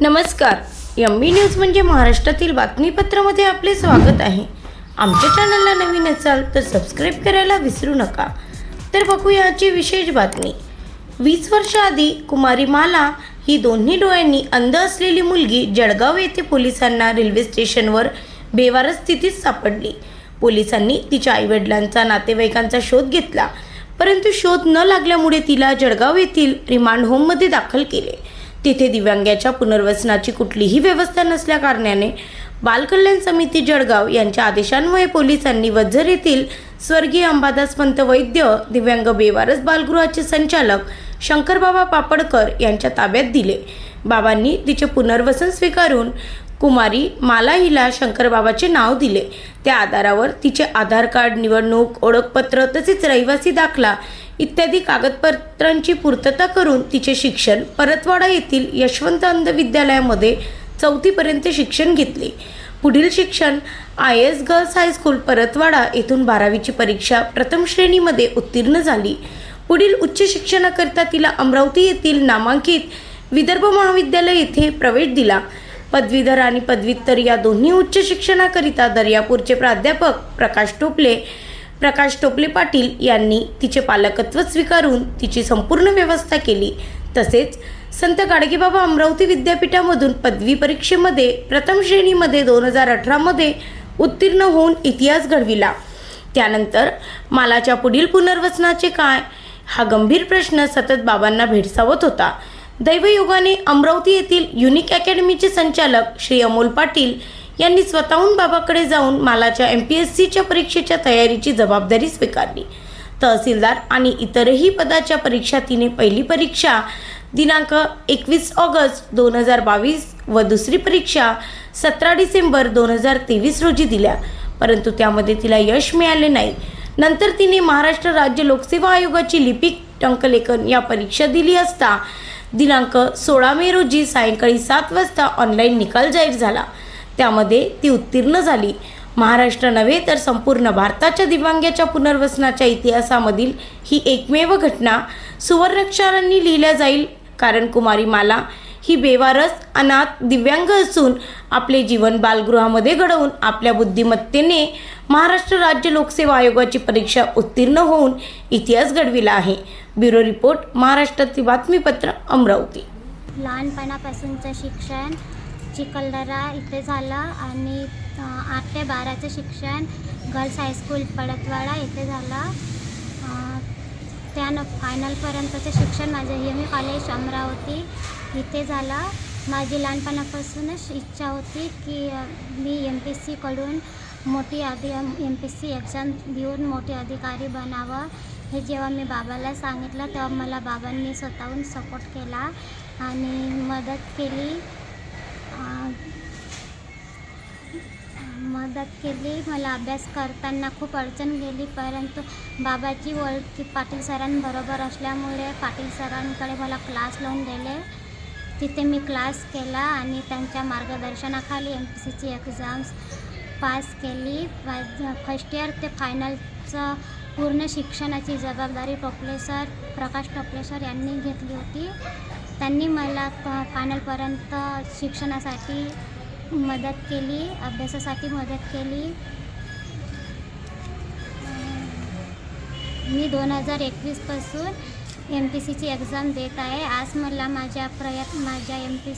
नमस्कार. एम बी न्यूज म्हणजे महाराष्ट्रातील बातमीपत्रामध्ये आपले स्वागत आहे. आमच्या चॅनलला नवीन असाल तर सबस्क्राईब करायला विसरू नका. तर बघूया आजची विशेष बातमी. वीस वर्षाआधी कुमारी माला ही दोन्ही डोळ्यांनी अंध असलेली मुलगी जळगाव येथे पोलिसांना रेल्वे स्टेशनवर बेवारस स्थितीत सापडली. पोलिसांनी तिच्या आईवडिलांचा नातेवाईकांचा शोध घेतला. परंतु शोध न लागल्यामुळे तिला जळगाव येथील रिमांड होममध्ये दाखल केले. तिथे दिव्यांगाच्या पुनर्वसनाची कुठलीही व्यवस्था नसल्याकारणाने बालकल्याण समिती जळगाव यांच्या आदेशान्वये पोलिसांनी वझर येथील स्वर्गीय अंबादास पंत वैद्य दिव्यांग बेवारस बालगृहाचे संचालक शंकरबाबा पापडकर यांच्या ताब्यात दिले. बाबांनी तिचे पुनर्वसन स्वीकारून कुमारी माला हिला शंकरबाबाचे नाव दिले. त्या आधारावर तिचे आधार कार्ड निवडणूक ओळखपत्र तसेच रहिवासी दाखला इत्यादी कागदपत्रांची पूर्तता करून तिचे शिक्षण परतवाडा येथील यशवंत अंध विद्यालयामध्ये चौथीपर्यंत शिक्षण घेतले. पुढील शिक्षण I S girls high school Paratwada येथून बारावीची परीक्षा प्रथम श्रेणीमध्ये उत्तीर्ण झाली. पुढील उच्च शिक्षणाकरिता तिला अमरावती येथील नामांकित विदर्भ महाविद्यालय येथे प्रवेश दिला. पदवीधर आणि पदव्युत्तर या दोन्ही उच्च शिक्षणाकरिता दर्यापूरचे प्राध्यापक प्रकाश टोपले प्रकाश टोपले पाटील यांनी तिचे पालकत्व स्वीकारून तिची संपूर्ण व्यवस्था केली. तसेच संत गाडगेबाबा अमरावती विद्यापीठामधून पदवी परीक्षेमध्ये प्रथम श्रेणीमध्ये दोन हजार अठरामध्ये उत्तीर्ण होऊन इतिहास घडविला. त्यानंतर मालाच्या पुढील पुनर्वसनाचे काय? हा गंभीर प्रश्न सतत बाबांना भेडसावत होता. दैवयोगाने अमरावती येथील युनिक अकॅडमीचे संचालक श्री अमोल पाटील यांनी स्वतःहून बाबाकडे जाऊन मालाच्या एम पी एस सीच्या परीक्षेच्या तयारीची जबाबदारी स्वीकारली. तहसीलदार आणि इतरही पदाच्या परीक्षा तिने पहिली परीक्षा दिनांक एकवीस ऑगस्ट दोन हजार बावीस व दुसरी परीक्षा सतरा डिसेंबर दोन हजार तेवीस रोजी दिल्या. परंतु त्यामध्ये तिला यश मिळाले नाही. नंतर तिने महाराष्ट्र राज्य लोकसेवा आयोगाची लिपिक टंकलेखन या परीक्षा दिली असता दिनांक सोळा मे रोजी सायंकाळी सात वाजता ऑनलाईन निकाल जाहीर झाला. त्यामध्ये ती उत्तीर्ण झाली. महाराष्ट्र नव्हे तर संपूर्ण भारताच्या दिव्यांगाच्या पुनर्वसनाच्या इतिहासामधील ही एकमेव घटना सुवर्णक्षरांनी लिहिल्या जाईल. कारण कुमारी माला ही बेवारस अनाथ दिव्यांग असून आपले जीवन बालगृहामध्ये घडवून आपल्या बुद्धिमत्तेने महाराष्ट्र राज्य लोकसेवा आयोगाची परीक्षा उत्तीर्ण होऊन इतिहास घडविला आहे. ब्युरो रिपोर्ट महाराष्ट्रातील बातमीपत्र अमरावती. लहानपणापासूनचं शिक्षण चिखलदरा इथे झालं आणि आठ ते बाराचं शिक्षण गर्ल्स हायस्कूल पडतवाडा इथे झालं. त्यानं फायनलपर्यंतचं शिक्षण माझं एम ए कॉलेज अमरावती इथे झालं. माझी लहानपणापासूनच इच्छा होती की मी एम पी सीकडून मोठी आधी एम पी सी एक्झाम देऊन मोठे अधिकारी बनावं. हे जेव्हा मी बाबाला सांगितलं तेव्हा मला बाबांनी स्वतःहून सपोर्ट केला आणि मदत केली. मदत केली. मला अभ्यास करताना खूप अडचण गेली परंतु बाबाची ओळखी पाटील सरांबरोबर असल्यामुळे पाटील सरांकडे मला क्लास लावून दिले. तिथे मी क्लास केला आणि त्यांच्या मार्गदर्शनाखाली एम पी सीची एक्झाम्स पास केली. फर्स्ट इयर ते फायनलचं पूर्ण शिक्षणाची जबाबदारी टोपले सर प्रकाश टोपले सर यांनी घेतली होती. त्यांनी मला फायनलपर्यंत शिक्षणासाठी मदत केली अभ्यासासाठी मदत केली. मी दोन हजार एकवीसपासून एम पी सीची एक्झाम देत आहे. आज मला माझ्या प्रयत्न माझ्या एम पी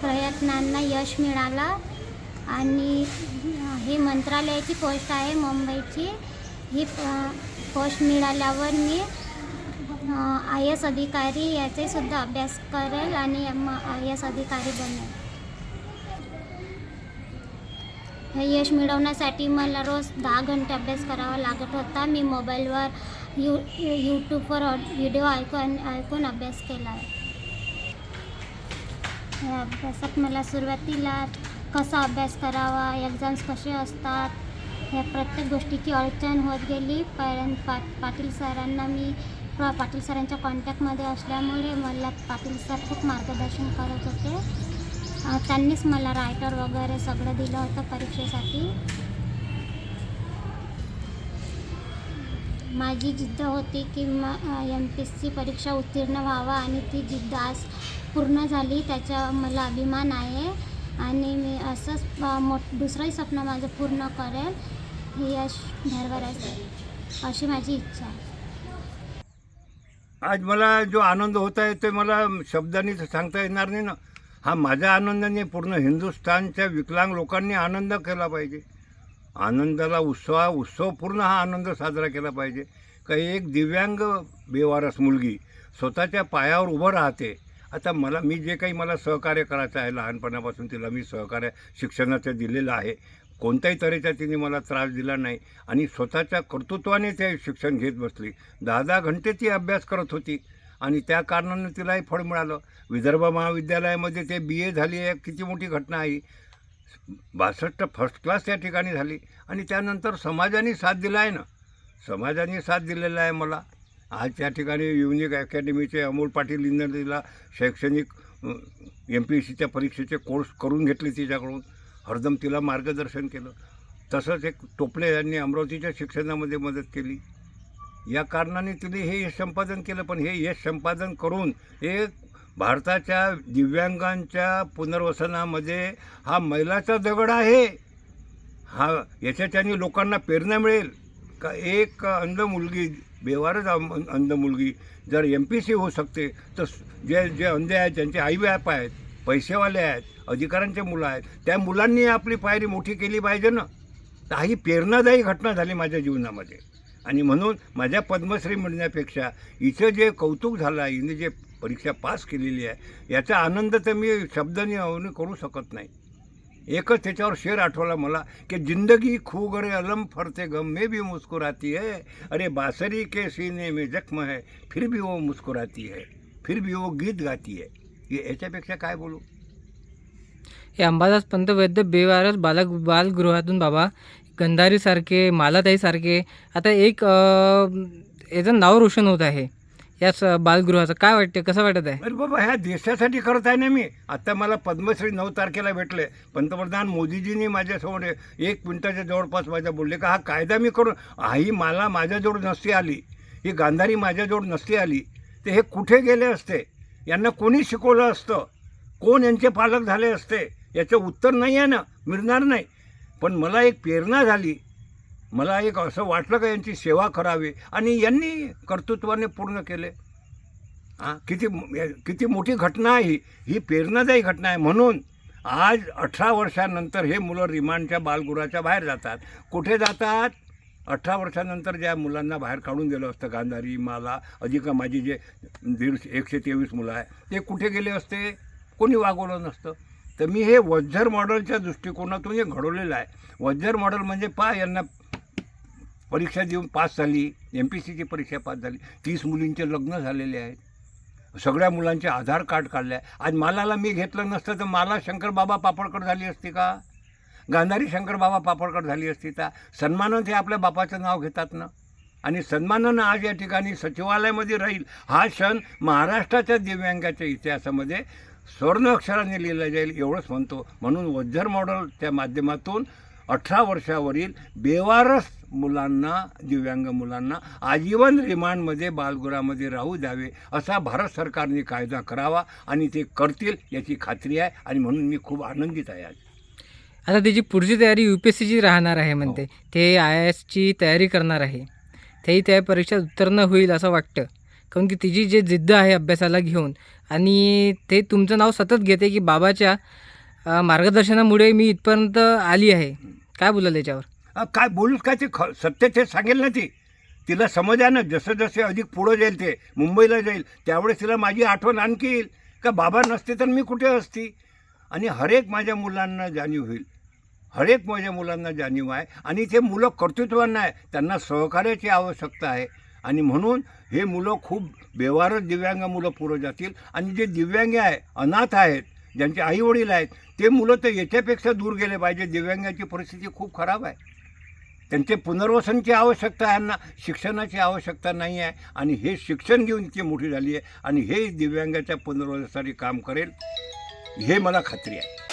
प्रयत्नांना यश मिळालं आणि ही मंत्रालयाची पोस्ट आहे मुंबईची. ही पोस्ट मिळाल्यावर मी आय एस अधिकारी याचेसुद्धा अभ्यास करेल आणि आय एस अधिकारी बनेल. हे यश मिळवण्यासाठी मला रोज दहा घंटे अभ्यास करावा लागत होता. मी मोबाईलवर यू यूट्यूबवर व्हिडिओ ऐकून ऐकून अभ्यास केला. आहे या अभ्यासात मला सुरुवातीला कसा अभ्यास करावा एक्झाम्स कसे असतात ह्या प्रत्येक गोष्टीची अडचण होत गेली. पण पा पाटील सरांना मी पाटील सरांच्या कॉन्टॅक्टमध्ये असल्यामुळे मला पाटील सर खूप मार्गदर्शन करत होते. त्यांनीच मला रायटर वगैरे सगळं दिलं होतं परीक्षेसाठी. माझी जिद्द होती की म एम पी एस सी परीक्षा उत्तीर्ण व्हावा आणि ती जिद्द आज पूर्ण झाली त्याचा मला अभिमान आहे. आणि मी असंच मो दुसरंही स्वप्न माझं पूर्ण करेल ही यश भरभरायचं अशी माझी इच्छा आहे. आज मला जो आनंद होत आहे ते मला शब्दांनी सांगता येणार नाही ना. हा माझ्या आनंदाने पूर्ण हिंदुस्थानच्या विकलांग लोकांनी आनंद केला पाहिजे. आनंदाला उत्सवा उत्सवपूर्ण हा आनंद साजरा केला पाहिजे. काही एक दिव्यांग बेवारस मुलगी स्वतःच्या पायावर उभं राहते. आता मला मी जे काही मला सहकार्य करायचं आहे लहानपणापासून तिला मी सहकार्य शिक्षणाचं दिलेलं आहे. कोणत्याही तऱ्हेचा तिने मला त्रास दिला नाही. आणि स्वतःच्या कर्तृत्वाने ते शिक्षण घेत बसली. दहा दहा घंटे ती अभ्यास करत होती. आणि त्या कारणानं तिलाही फळ मिळालं. विदर्भ महाविद्यालयामध्ये ते बी ए झाली आहे किती मोठी घटना आहे. बासष्ट फर्स्ट क्लास त्या ठिकाणी झाली. आणि त्यानंतर समाजाने साथ दिला आहे ना. समाजाने साथ दिलेला आहे मला. आज त्या ठिकाणी युनिक अकॅडमीचे अमोल पाटील यांनी तिला शैक्षणिक एम पी एस सीच्या परीक्षेचे कोर्स करून घेतले तिच्याकडून. हरदम तिला मार्गदर्शन केलं. तसंच एक टोपले यांनी अमरावतीच्या शिक्षणामध्ये मदत केली. या कारणाने तिने हे यश संपादन केलं पण हे यश संपादन करून हे भारताच्या दिव्यांगांच्या पुनर्वसनामध्ये हा मैलाचा दगड आहे. हा याच्याच्याने लोकांना प्रेरणा मिळेल. का एक अंध मुलगी बेवारच अंध मुलगी जर एम पी सी होऊ शकते तर जे जे अंधे आहेत ज्यांचे आई बाप आहेत पैसेवाले आहेत अधिकाऱ्यांचे मुलं आहेत त्या मुलांनी आपली पायरी मोठी केली पाहिजे ना. तर ही प्रेरणादायी घटना झाली माझ्या जीवनामध्ये. आणि म्हणून माझ्या पद्मश्री म्हणण्यापेक्षा इथं जे कौतुक झालं आहे हिने जे परीक्षा पास केलेली आहे याचा आनंद तर मी शब्दाने अवनी करू शकत नाही. एकच त्याच्यावर शेर आठवला मला की जिंदगी खू रे अलम फरते गम में भी मुस्कुराती है. अरे बासरी के सीने में जख्म है फिर भी वो मुस्कुराती है फिर भी वो गीत गाती है. याच्यापेक्षा काय बोलू? हे अंबादास पंत वैद्य बेवारस बालक बालगृहातून बाबा गंधारीसारखे मालाताईसारखे. आता एक याचं नाव रोशन होत आहे. याच बालगृहाचं. काय वाटते कसं वाटत आहे? अरे बाबा ह्या देशासाठी करत आहे ना मी. आता मला पद्मश्री नऊ तारखेला भेटले. पंतप्रधान मोदीजींनी माझ्यासमोर एक मिनिटाच्या जवळपास माझ्या बोलले का हा कायदा मी करून आई मला माझ्याजवळ नसती आली. ही गांधारी माझ्याजवळ नसती आली. ते हे कुठे गेले असते? यांना कोणी शिकवलं असतं? कोण यांचे पालक झाले असते? याचं उत्तर नाही आहे ना. मिळणार नाही. पण मला एक प्रेरणा झाली. मला एक असं वाटलं का यांची सेवा करावी आणि यांनी कर्तृत्वाने पूर्ण केले. हां किती किती मोठी घटना आहे ही. ही प्रेरणादायी घटना आहे. म्हणून आज अठरा वर्षानंतर हे मुलं रिमांडच्या बालगुराच्या बाहेर जातात. कुठे जातात? अठरा वर्षानंतर ज्या मुलांना बाहेर काढून दिलं असतं गांधारी माला अधिक माझी जे दीडशे एकशे तेवीस मुलं आहे ते कुठे गेले असते? कोणी वागवलं नसतं. तर मी हे वज्जर मॉडेलच्या दृष्टिकोनातून हे घडवलेलं आहे. वज्जर मॉडेल म्हणजे पा यांना परीक्षा देऊन पास झाली एम पी सीची परीक्षा पास झाली. तीस मुलींचे लग्न झालेले आहेत. सगळ्या मुलांचे आधार कार्ड काढले आहे. आज मालाला मी घेतलं नसतं तर मला शंकरबाबा पापडकर झाली असती का? गांधारी शंकरबाबा पापडकर झाली असती का सन्मानानं ते आपल्या बापाचं नाव घेतात ना? आणि सन्मानानं आज या ठिकाणी सचिवालयामध्ये राहील. हा क्षण महाराष्ट्राच्या दिव्यांगाच्या इतिहासामध्ये स्वर्ण अक्षराने लिहिला जाईल एवढंच म्हणतो. म्हणून वज्जर मॉडेलच्या माध्यमातून अठरा वर्षावरील बेवारस मुलांना दिव्यांग मुलांना आजीवन रिमांडमध्ये बालगृहामध्ये राहू द्यावे असा भारत सरकारने कायदा करावा आणि ते करतील याची खात्री आहे आणि म्हणून मी खूप आनंदित आहे आज. आता त्याची पुढची तयारी यू पी एस सीची राहणार आहे म्हणते. ते आय एसची तयारी करणार आहे. तेही त्या परीक्षेत उत्तीर्ण होईल असं वाटतं. कारण की तिची जे जिद्द आहे अभ्यासाला घेऊन आणि ते तुमचं नाव सतत घेते की बाबाच्या मार्गदर्शनामुळे मी इथपर्यंत आली आहे. काय बोलाल याच्यावर? काय बोलूच काय ते ख सत्य ते सांगेल ना ती. तिला समज आहे ना जसं जसे अधिक पुढं जाईल ते मुंबईला जाईल त्यावेळेस तिला माझी आठवण आणखी येईल. का बाबा नसते तर मी कुठे असती? आणि हरेक माझ्या मुलांना जाणीव होईल. हरेक माझ्या मुलांना जाणीव आहे. आणि ते मुलं कर्तृत्वांना आहे. त्यांना सहकार्याची आवश्यकता आहे. आणि म्हणून हे मुलं खूप व्यवहारच दिव्यांग मुलं पुढं जातील. आणि जे दिव्यांग आहे अनाथ आहेत ज्यांचे आईवडील आहेत ते मुलं तर याच्यापेक्षा दूर गेले पाहिजे. दिव्यांगाची परिस्थिती खूप खराब आहे. त्यांचे पुनर्वसनची आवश्यकता आहे यांना शिक्षणाची आवश्यकता नाही आहे. आणि हे शिक्षण घेऊन इतकी मोठी झाली आहे. आणि हे दिव्यांगाच्या पुनर्वसनासाठी काम करेल हे मला खात्री आहे.